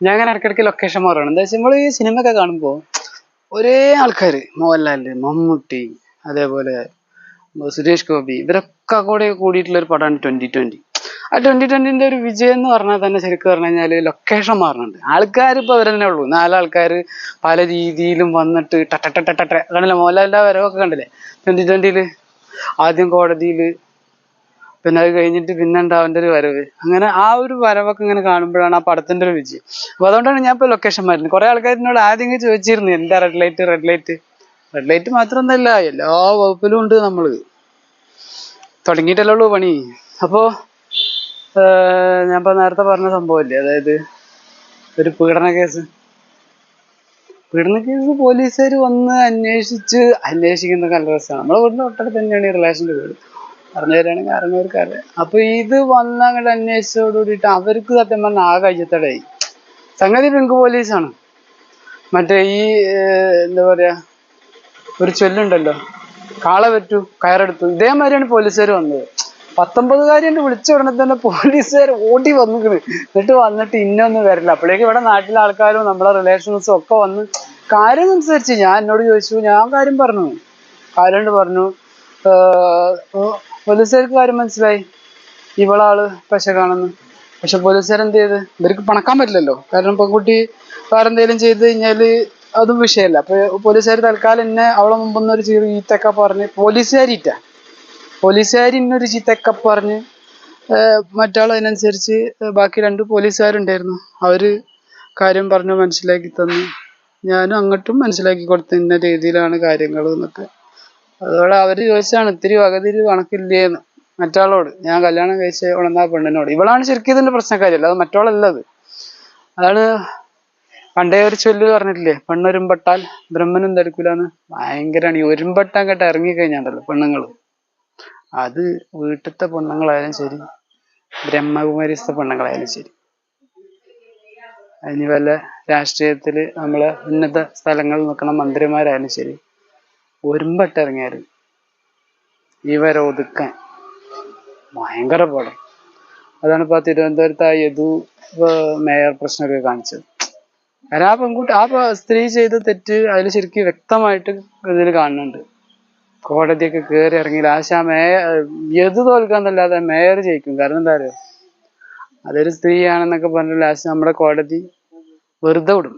ഞാൻ അങ്ങനെ ഇടയ്ക്കിടയ്ക്ക് ലൊക്കേഷൻ മാറുകയാണ് എന്താ വെച്ചാൽ നമ്മൾ ഈ സിനിമ ഒക്കെ കാണുമ്പോൾ ഒരേ ആൾക്കാർ മോഹൻലാൽ മമ്മൂട്ടി അതേപോലെ സുരേഷ് ഗോപി ഇവരൊക്കെ കൂടെ കൂടിയിട്ടുള്ള ഒരു പടമാണ് ട്വന്റി ട്വന്റി. ആ ട്വന്റി ട്വന്റിന്റെ ഒരു വിജയം എന്ന് പറഞ്ഞാൽ തന്നെ ശരിക്കും പറഞ്ഞു കഴിഞ്ഞാൽ ലൊക്കേഷൻ മാറുന്നുണ്ട്. ആൾക്കാർ ഇപ്പൊ അവർ തന്നെ ഉള്ളൂ. നാലാൾക്കാർ പല രീതിയിലും വന്നിട്ട് ടട്ടട്ടട്ടട്ട കണ്ടില്ലേ മോഹൻലാലിന്റെ വരവൊക്കെ കണ്ടില്ലേ? ട്വന്റി ട്വന്റിയിൽ ആദ്യം കോടതിയിൽ പിന്നെ അത് കഴിഞ്ഞിട്ട് പിന്നെ ഉണ്ട് അവന്റെ ഒരു വരവ്. അങ്ങനെ ആ ഒരു വരവൊക്കെ ഇങ്ങനെ കാണുമ്പോഴാണ് ആ പടത്തിന്റെ ഒരു വിജയം. അപ്പൊ അതുകൊണ്ടാണ് ഞാൻ ഇപ്പൊ ലൊക്കേഷൻ മാറ്റുന്നത്. കുറെ ആൾക്കാരിനോട് ആദ്യം ചോദിച്ചിരുന്നു എന്താ red light red light red light മാത്രമൊന്നുമല്ല എല്ലാ വകുപ്പിലും ഉണ്ട് നമ്മൾ. തുടങ്ങിയിട്ടല്ലേ ഉള്ളൂ പണി. അപ്പോ ഞാൻ ഇപ്പൊ നേരത്തെ പറഞ്ഞ സംഭവമില്ലേ അതായത് ഒരു പീഡന കേസ്. പീഡന കേസ് പോലീസുകാർ വന്ന് അന്വേഷിച്ച് അന്വേഷിക്കുന്ന നല്ല രസമാണ് നമ്മളെ വീടിന്റെ തൊട്ടടുത്ത് തന്നെയാണ് ഈ റിലേഷന്റെ വീട്. പറഞ്ഞു തരാണെങ്കിൽ അറിഞ്ഞവർക്ക് അറിയാം അപ്പൊ ഇത് വന്ന് അങ്ങോട്ട് അന്വേഷിച്ചോട് കൂടിയിട്ട് അവർക്ക് സത്യം പറഞ്ഞാൽ ആ കഴിച്ചത്തടായി സംഗതി പിങ്ക് പോലീസാണ്. മറ്റേ ഈ എന്താ പറയാ ഒരു ചൊല്ലുണ്ടല്ലോ. കാള പറ്റു കയറെടുത്തു. ഇതേമാതിരിയാണ് പോലീസുകാർ വന്നത്. പത്തൊമ്പതുകാരിന്റെ വിളിച്ച ഉടനെ തന്നെ പോലീസുകാർ ഓടി വന്നിക്കണ്. എന്നിട്ട് വന്നിട്ട് ഇന്നൊന്നും വരില്ല. അപ്പോഴേക്കും ഇവിടെ നാട്ടിലെ ആൾക്കാരും നമ്മളെ റിലേഷൻസും ഒക്കെ വന്ന് കാര്യം സംസാരിച്ച്. ഞാൻ എന്നോട് ചോദിച്ചു ഞാൻ കാര്യം പറഞ്ഞു. കാര്യം പറഞ്ഞു പോലീസുകാർക്ക് കാര്യം മനസ്സിലായി. ഇവളാൾ പശകാണെന്ന് പക്ഷെ പോലീസുകാർ എന്ത് ചെയ്ത്? ഇവർക്ക് പണക്കാൻ പറ്റില്ലല്ലോ. കാരണം പെൺകുട്ടി വേറെന്തേലും ചെയ്ത് കഴിഞ്ഞാൽ അതും വിഷയമല്ല. അപ്പൊ പോലീസുകാർ തൽക്കാലം എന്നെ അവളെ മുമ്പൊന്നും ഒരു ചെറിയ ചീത്തക്ക പറഞ്ഞ് പോലീസുകാരിറ്റ പോലീസുകാർ ഇന്നൊരു ചീത്തക്ക പറഞ്ഞ് മറ്റാൾ അതിനനുസരിച്ച് ബാക്കി രണ്ട് പോലീസുകാരുണ്ടായിരുന്നു. അവർ കാര്യം പറഞ്ഞു മനസ്സിലാക്കി തന്നു. ഞാനും അങ്ങോട്ടും മനസ്സിലാക്കി കൊടുത്തു ഇന്ന രീതിയിലാണ് കാര്യങ്ങൾ എന്നൊക്കെ. അതോടെ അവർ ചോദിച്ചാണ് ഇത്തിരി വകതിരി കണക്കില്ലേന്ന്. മറ്റാളോട് ഞാൻ കല്യാണം കഴിച്ച ഉണർന്ന പെണ്ണിനോട്. ഇവളാണ് ശരിക്കും ഇതിന്റെ പ്രശ്നക്കാരി അല്ലാതെ മറ്റോളല്ല അത് അതാണ് പണ്ടേ ഒരു ചൊല്ലു പറഞ്ഞിട്ടില്ലേ പെണ്ണൊരുമ്പെട്ടാൽ ബ്രഹ്മനും ധരിക്കൂലെന്ന്. ഭയങ്കരമാണ് ഈ ഒരുമ്പെട്ടാൻ കേട്ട് ഇറങ്ങിക്കഴിഞ്ഞാണ്ടല്ലോ പെണ്ണുങ്ങൾ അത് വീട്ടിലത്തെ പെണ്ണുങ്ങളായാലും ശരി ബ്രഹ്മകുമാരിസ്ഥ പെണ്ണുങ്ങളായാലും ശരി. അതിന് വല്ല രാഷ്ട്രീയത്തിൽ നമ്മളെ ഉന്നത സ്ഥലങ്ങളിൽ നിൽക്കുന്ന മന്ത്രിമാരായാലും ശരി ഒരുമ്പെട്ടിറങ്ങിയാൽ ഇവരെ ഒതുക്കാൻ ഭയങ്കര പടം. അതാണ് ഇപ്പൊ തിരുവനന്തപുരത്ത് ആ യദു മേയർ പ്രശ്നമൊക്കെ കാണിച്ചത്. കാരണം ആ പെൺകുട്ടി ആ സ്ത്രീ ചെയ്ത തെറ്റ് അതിൽ ശരിക്കും വ്യക്തമായിട്ട് ഇതിൽ കാണുന്നുണ്ട്. കോടതിയൊക്കെ കയറി ഇറങ്ങി ലാസ്റ്റ് മേയർ യദു തോൽക്കാന്നല്ലാതെ മേയർ ജയിക്കും. കാരണം എന്താ പറയുക അതൊരു സ്ത്രീയാണെന്നൊക്കെ പറഞ്ഞ് ലാസ്റ്റ് നമ്മുടെ കോടതി വെറുതെ വിടും.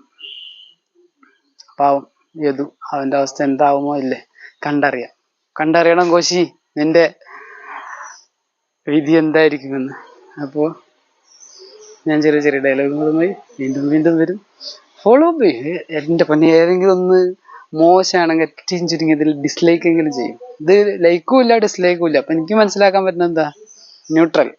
പാവം. യദു അവന്റെ അവസ്ഥ എന്താവുമോ ഇല്ലേ? കണ്ടറിയാം. കണ്ടറിയണം കോശി നിന്റെ വിധി എന്തായിരിക്കുമെന്ന്. അപ്പോൾ ഞാൻ ചെറിയ ചെറിയ ഡയലോഗുകളുമായി വീണ്ടും വീണ്ടും വരും. ഫോളോ അപ്പ് എന്റെ പൊന്നെ ഏതെങ്കിലും ഒന്ന് മോശമാണെങ്കിൽ ഏറ്റവും ചുരുങ്ങിയതിൽ ഡിസ്ലൈക്ക് എങ്കിലും ചെയ്യും. ഇത് ലൈക്കും ഇല്ല ഡിസ്ലൈക്കും ഇല്ല. അപ്പം എനിക്ക് മനസ്സിലാക്കാൻ പറ്റുന്ന എന്താ? ന്യൂട്രൽ